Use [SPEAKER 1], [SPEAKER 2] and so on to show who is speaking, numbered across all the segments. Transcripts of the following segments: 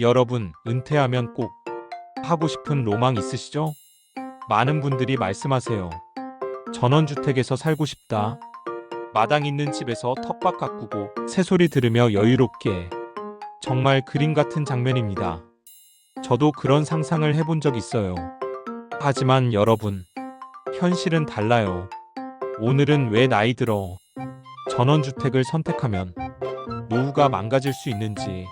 [SPEAKER 1] 여러분, 은퇴하면 꼭 하고 싶은 로망 있으시죠? 많은 분들이 말씀하세요. 전원주택에서 살고 싶다. 마당 있는 집에서 텃밭 가꾸고 새소리 들으며 여유롭게. 정말 그림 같은 장면입니다. 저도 그런 상상을 해본 적 있어요. 하지만 여러분, 현실은 달라요. 오늘은 왜 나이 들어 전원주택을 선택하면 노후가 망가질 수 있는지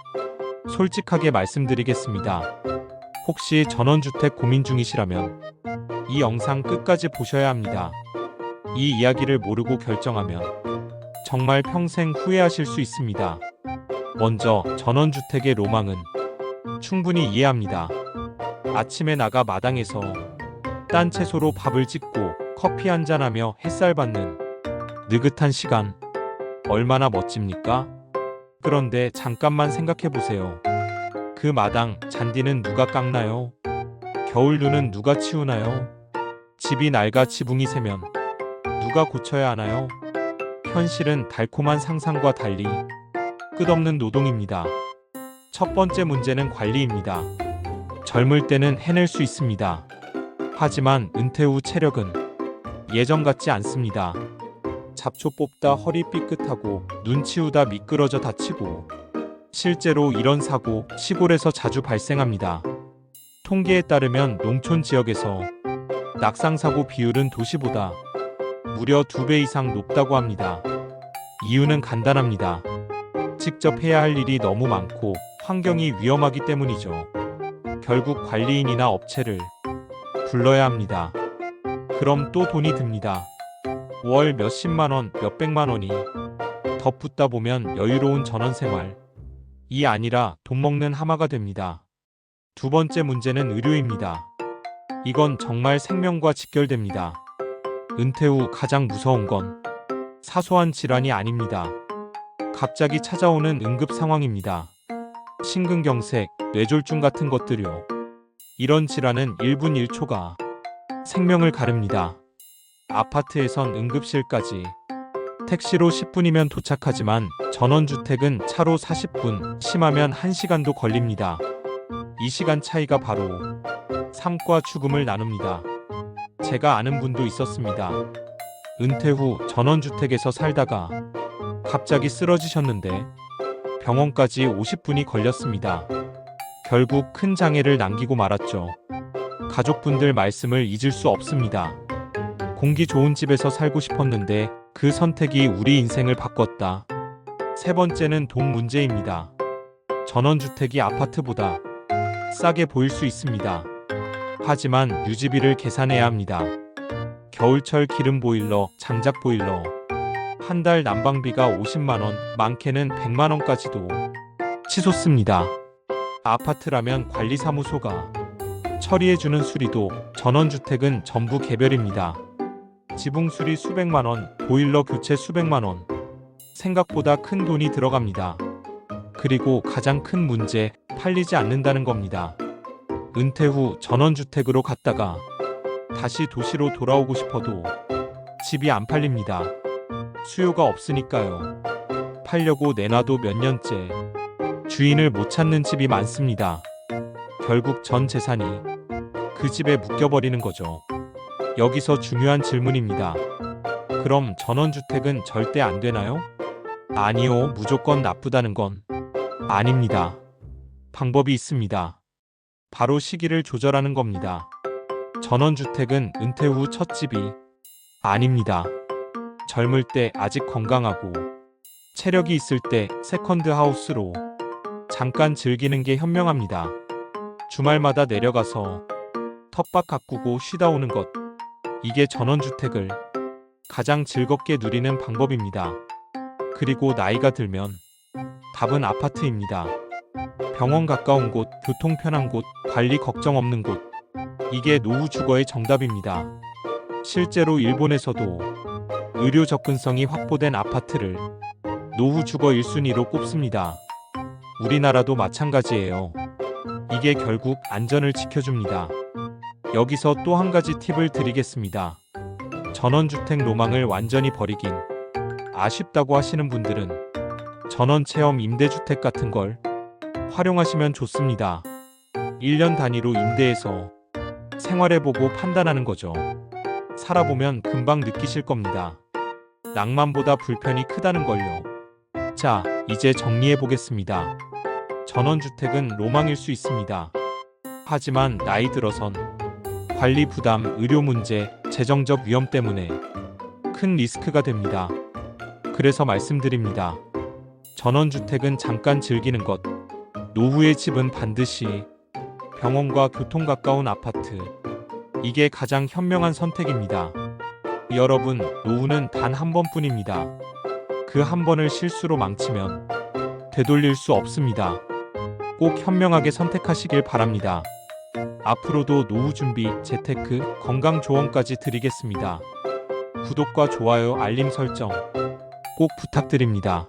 [SPEAKER 1] 솔직하게 말씀드리겠습니다. 혹시 전원주택 고민 중이시라면 이 영상 끝까지 보셔야 합니다. 이 이야기를 모르고 결정하면 정말 평생 후회하실 수 있습니다. 먼저 전원주택의 로망은 충분히 이해합니다. 아침에 나가 마당에서 딴 채소로 밥을 짓고 커피 한잔하며 햇살 받는 느긋한 시간 얼마나 멋집니까? 그런데 잠깐만 생각해 보세요. 그 마당 잔디는 누가 깎나요? 겨울 눈은 누가 치우나요? 집이 낡아 지붕이 새면 누가 고쳐야 하나요? 현실은 달콤한 상상과 달리 끝없는 노동입니다. 첫 번째 문제는 관리입니다. 젊을 때는 해낼 수 있습니다. 하지만 은퇴 후 체력은 예전 같지 않습니다. 잡초 뽑다 허리 삐끗하고 눈 치우다 미끄러져 다치고 실제로 이런 사고 시골에서 자주 발생합니다. 통계에 따르면 농촌 지역에서 낙상 사고 비율은 도시보다 무려 두배 이상 높다고 합니다. 이유는 간단합니다. 직접 해야 할 일이 너무 많고 환경이 위험하기 때문이죠. 결국 관리인이나 업체를 불러야 합니다. 그럼 또 돈이 듭니다. 월 몇십만 원, 몇백만 원이 덧붙다 보면 여유로운 전원 생활. 이 아니라 돈 먹는 하마가 됩니다. 두 번째 문제는 의료입니다. 이건 정말 생명과 직결됩니다. 은퇴 후 가장 무서운 건 사소한 질환이 아닙니다. 갑자기 찾아오는 응급 상황입니다. 심근경색, 뇌졸중 같은 것들요. 이런 질환은 1분 1초가 생명을 가릅니다. 아파트에선 응급실까지 택시로 10분이면 도착하지만 전원주택은 차로 40분, 심하면 1시간도 걸립니다. 이 시간 차이가 바로 삶과 죽음을 나눕니다. 제가 아는 분도 있었습니다. 은퇴 후 전원주택에서 살다가 갑자기 쓰러지셨는데 병원까지 50분이 걸렸습니다. 결국 큰 장애를 남기고 말았죠. 가족분들 말씀을 잊을 수 없습니다. 공기 좋은 집에서 살고 싶었는데 그 선택이 우리 인생을 바꿨다. 세 번째는 돈 문제입니다. 전원주택이 아파트보다 싸게 보일 수 있습니다. 하지만 유지비를 계산해야 합니다. 겨울철 기름 보일러, 장작 보일러, 한 달 난방비가 50만원, 많게는 100만원까지도 치솟습니다. 아파트라면 관리사무소가 처리해주는 수리도 전원주택은 전부 개별입니다. 지붕 수리 수백만 원, 보일러 교체 수백만 원. 생각보다 큰 돈이 들어갑니다. 그리고 가장 큰 문제, 팔리지 않는다는 겁니다. 은퇴 후 전원주택으로 갔다가 다시 도시로 돌아오고 싶어도 집이 안 팔립니다. 수요가 없으니까요. 팔려고 내놔도 몇 년째 주인을 못 찾는 집이 많습니다. 결국 전 재산이 그 집에 묶여버리는 거죠. 여기서 중요한 질문입니다. 그럼 전원주택은 절대 안 되나요? 아니요, 무조건 나쁘다는 건 아닙니다. 방법이 있습니다. 바로 시기를 조절하는 겁니다. 전원주택은 은퇴 후 첫 집이 아닙니다. 젊을 때 아직 건강하고 체력이 있을 때 세컨드 하우스로 잠깐 즐기는 게 현명합니다. 주말마다 내려가서 텃밭 가꾸고 쉬다 오는 것. 이게 전원주택을 가장 즐겁게 누리는 방법입니다. 그리고 나이가 들면 답은 아파트입니다. 병원 가까운 곳, 교통 편한 곳, 관리 걱정 없는 곳. 이게 노후 주거의 정답입니다. 실제로 일본에서도 의료 접근성이 확보된 아파트를 노후 주거 1순위로 꼽습니다. 우리나라도 마찬가지예요. 이게 결국 안전을 지켜줍니다. 여기서 또 한 가지 팁을 드리겠습니다. 전원주택 로망을 완전히 버리긴 아쉽다고 하시는 분들은 전원 체험 임대주택 같은 걸 활용하시면 좋습니다. 1년 단위로 임대해서 생활해보고 판단하는 거죠. 살아보면 금방 느끼실 겁니다. 낭만보다 불편이 크다는 걸요. 자, 이제 정리해 보겠습니다. 전원주택은 로망일 수 있습니다. 하지만 나이 들어선 관리 부담, 의료 문제, 재정적 위험 때문에 큰 리스크가 됩니다. 그래서 말씀드립니다. 전원주택은 잠깐 즐기는 것, 노후의 집은 반드시 병원과 교통 가까운 아파트. 이게 가장 현명한 선택입니다. 여러분, 노후는 단 한 번뿐입니다. 그 한 번을 실수로 망치면 되돌릴 수 없습니다. 꼭 현명하게 선택하시길 바랍니다. 앞으로도 노후 준비, 재테크, 건강 조언까지 드리겠습니다. 구독과 좋아요, 알림 설정 꼭 부탁드립니다.